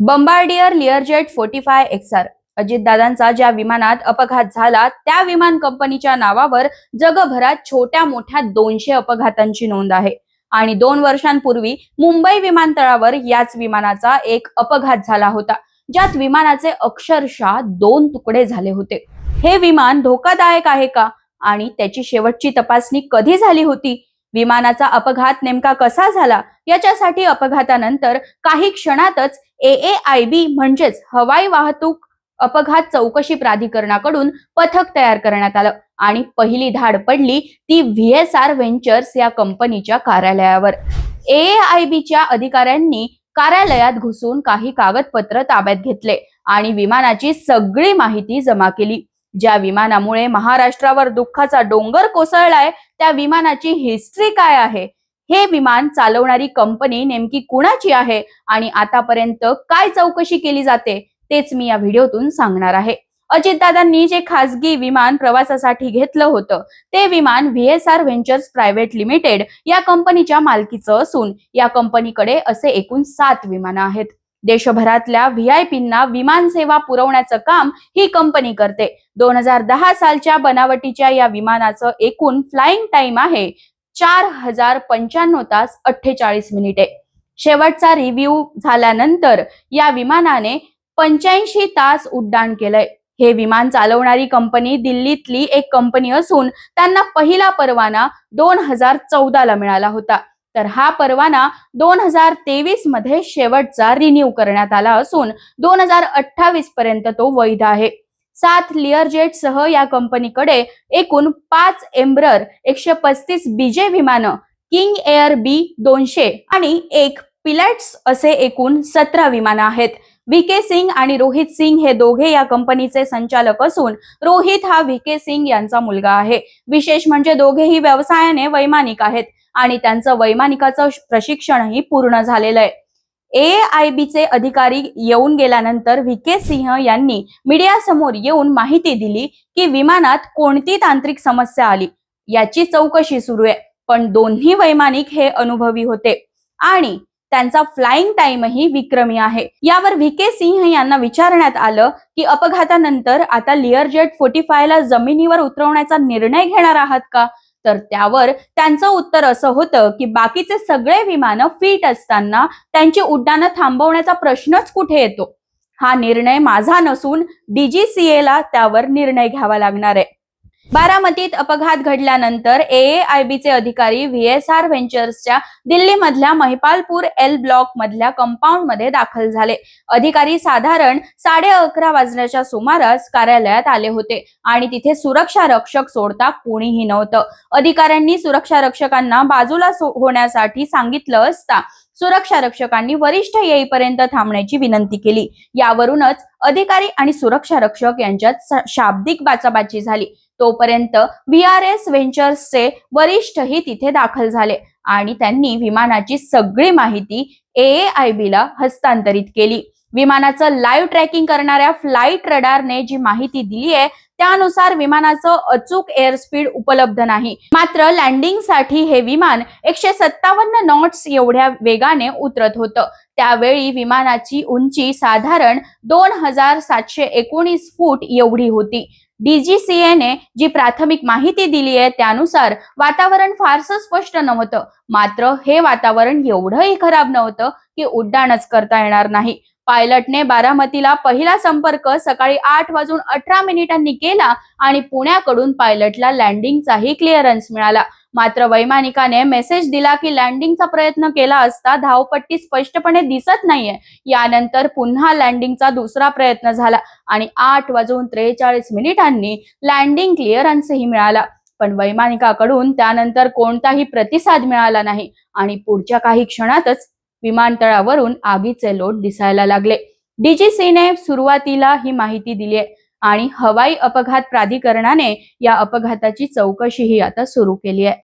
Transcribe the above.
Bombardier Learjet forty five XR. अजितदादांचा ज्या विमानात अपघात झाला त्या विमान कंपनीच्या नावावर जगभरात छोट्या मोठ्या दोनशे अपघातांची नोंद आहे. आणि दोन वर्षांपूर्वी मुंबई विमानतळावर याच विमानाचा एक अपघात झाला होता ज्यात विमानाचे अक्षरशः दोन तुकडे झाले होते. हे विमान धोकादायक आहे का? आणि त्याची शेवटची तपासणी कधी झाली होती? विमानाचा अपघात नेमका कसा झाला? याच्यासाठी अपघातानंतर काही क्षणातच ए आय बी म्हणजेच हवाई वाहतूक अपघात चौकशी प्राधिकरणाकडून पथक तयार करण्यात आलं आणि पहिली धाड पडली ती व्ही एस आर व्हेंचर्स या कंपनीच्या कार्यालयावर. ए आय बीच्या अधिकाऱ्यांनी कार्यालयात घुसून काही कागदपत्र ताब्यात घेतले आणि विमानाची सगळी माहिती जमा केली. ज्या विमानामुळे महाराष्ट्रावर दुःखाचा डोंगर कोसळलाय त्या विमानाची हिस्ट्री काय आहे? हे विमान चालवणारी कंपनी नेमकी कुणाची आहे? आणि आतापर्यंत काय चौकशी केली जाते? तेच मी या व्हिडिओतून सांगणार आहे. अजितदादांनी जे खासगी विमान प्रवासासाठी घेतलं होतं ते विमान व्हीएसआर व्हेंचर्स प्रायव्हेट लिमिटेड या कंपनीच्या मालकीचं असून या कंपनीकडे असे एकूण सात विमानं आहेत. देशभरातल्या व्ही आय पींना विमान सेवा पुरवण्याचं काम ही कंपनी करते. दोन हजार दहा सालच्या बनावटीच्या या विमानाचं एकूण फ्लाइंग टाइम आहे चार हजार पंच्याण्णव तास अठ्ठेचाळीस मिनिटे. शेवटचा रिव्ह्यू झाल्यानंतर या विमानाने पंच्याऐंशी तास उड्डाण केलंय. हे विमान चालवणारी कंपनी दिल्लीतली एक कंपनी असून त्यांना पहिला परवाना दोन हजार चौदाला मिळाला होता. तर हा परवाना दोन हजार तेवीसमध्ये शेवटचा रिन्यू करण्यात आला असून दोन हजार अठ्ठावीस पर्यंत तो वैध आहे. सात लिअरजेट सह या कंपनीकडे एकूण पाच एम्ब्रर एकशे पस्तीस बीजे विमानं किंग एअर बी दोनशे आणि एक पिलॅट्स असे एकूण सतरा विमानं आहेत. व्ही के सिंग आणि रोहित सिंग हे दोघे या कंपनीचे संचालक असून रोहित हा व्ही के सिंग यांचा मुलगा आहे. विशेष म्हणजे दोघेही व्यवसायाने वैमानिक आहेत. आणि त्यांचं वैमानिकाचं प्रशिक्षणही पूर्ण झालेलं आहे. ए आय बीचे अधिकारी येऊन गेल्यानंतर व्ही के सिंह यांनी मीडियासमोर येऊन माहिती दिली की विमानात कोणती तांत्रिक समस्या आली याची चौकशी सुरू आहे. पण दोन्ही वैमानिक हे अनुभवी होते आणि त्यांचा फ्लाइंग टाइमही विक्रमी आहे. यावर व्ही के सिंह यांना विचारण्यात आलं की अपघातानंतर आता लिअरजेट फोर्टी फायला जमिनीवर उतरवण्याचा निर्णय घेणार आहात का? तर त्यावर त्यांचं उत्तर असं होतं की बाकीचे सगळे विमानं फिट असताना त्यांची उड्डाणं थांबवण्याचा प्रश्नच कुठे येतो? हा निर्णय माझा नसून डीजीसीए ला त्यावर निर्णय घ्यावा लागणार आहे. बारामतीत अपघात घडल्यानंतर ए आय बीचे अधिकारी व्ही एस आर व्हेंचर्सच्या दिल्लीमधल्या महिपालपूर एल ब्लॉक मधल्या कंपाऊंडमध्ये दाखल झाले. अधिकारी साधारण साडे अकरा वाजण्याच्या सुमारास कार्यालयात आले होते आणि तिथे सुरक्षा रक्षक सोडता कोणीही नव्हतं. अधिकाऱ्यांनी सुरक्षा रक्षकांना बाजूला सो- होण्यासाठी सांगितलं असता सुरक्षा रक्षकांनी वरिष्ठ येईपर्यंत थांबण्याची विनंती केली. यावरूनच अधिकारी आणि सुरक्षा रक्षक यांच्यात शाब्दिक बाचाबाची झाली. तोपर्यंत व्ही आर एस व्हेंचर्सचे वरिष्ठही तिथे दाखल झाले आणि त्यांनी विमानाची सगळी माहिती ए आय बी ला हस्तांतरित केली. विमानाचं लाईव्ह ट्रॅकिंग करणाऱ्या फ्लाईट रडारने जी माहिती दिली आहे त्यानुसार विमानाचं अचूक एअर स्पीड उपलब्ध नाही. मात्र लँडिंगसाठी हे विमान एकशे सत्तावन्न नॉट्स एवढ्या वेगाने उतरत होतं. त्यावेळी विमानाची उंची साधारण दोन हजार सातशे एकोणीस फूट एवढी होती. डीजीसीएने जी प्राथमिक माहिती दिली आहे त्यानुसार वातावरण फारसं स्पष्ट नव्हतं. मात्र हे वातावरण एवढंही खराब नव्हतं की उड्डाणच करता येणार नाही. पायलटने बारामतीला पहिला संपर्क सकाळी आठ वाजून अठरा मिनिटांनी केला आणि पुण्याकडून पायलटला लँडिंगचाही क्लिअरन्स मिळाला. मात्र वैमानिकाने मेसेज दिला की लँडिंगचा प्रयत्न केला असता धावपट्टी स्पष्टपणे दिसत नाहीये. यानंतर पुन्हा लँडिंगचा दुसरा प्रयत्न झाला आणि आठ वाजून त्रेचाळीस मिनिटांनी लँडिंग क्लिअरन्सही मिळाला. पण वैमानिकाकडून त्यानंतर कोणताही प्रतिसाद मिळाला नाही आणि पुढच्या काही क्षणातच विमानतळावरून आगीचे लोट दिसायला लागले. डीजीसीने सुरुवातीला ही माहिती दिली आहे आणि हवाई अपघात प्राधिकरणाने या अपघाताची चौकशीही आता सुरू केली आहे